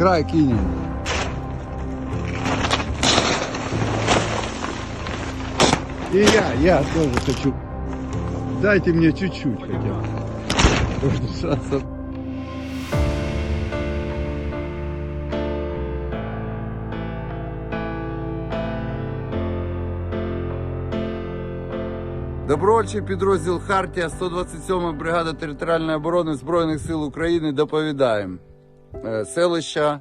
Край кинем. И я, я тоже хочу. Дайте мне чуть-чуть хотя бы. Добровольчий підрозділ Хартія 127 бригада територіальної оборони Збройних сил України доповідаємо. Е, Селища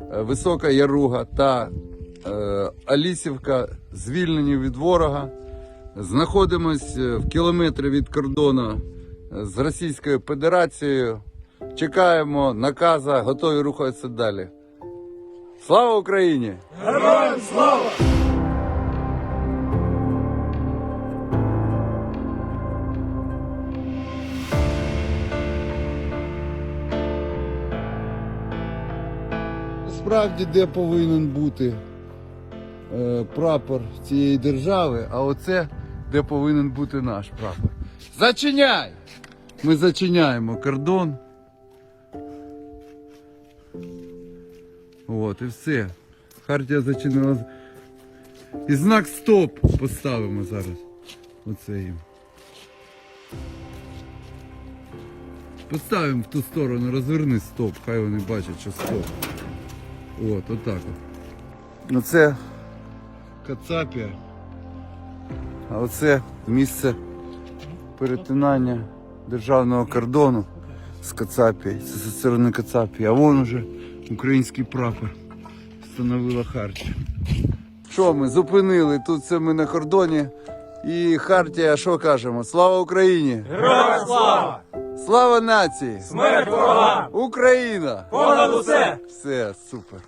е, Висока Яруга та е, Алісівка звільнені від ворога. Знаходимось е, в кілометрі від кордону з Російською Федерацією. Чекаємо наказа, готові рухатися далі. Слава Україні! Справді, де повинен бути е, прапор цієї держави, а оце де повинен бути наш прапор. Зачиняй! Ми зачиняємо кордон. От, і все. Хартія зачинила. І знак стоп поставимо зараз. Оце їм. Поставимо в ту сторону, розверни стоп, хай вони бачать, що стоп. От, отак от. Оце Кацапія. А оце місце перетинання державного кордону з Кацапією. Це сторони Кацапії. А вон уже український прапор встановила Хартія. Що ми зупинили? Тут це ми на кордоні. І Хартія, що кажемо? Слава Україні! Героям слава! Слава нації! Смерть ворогам! Україна! Понад усе! Все, супер.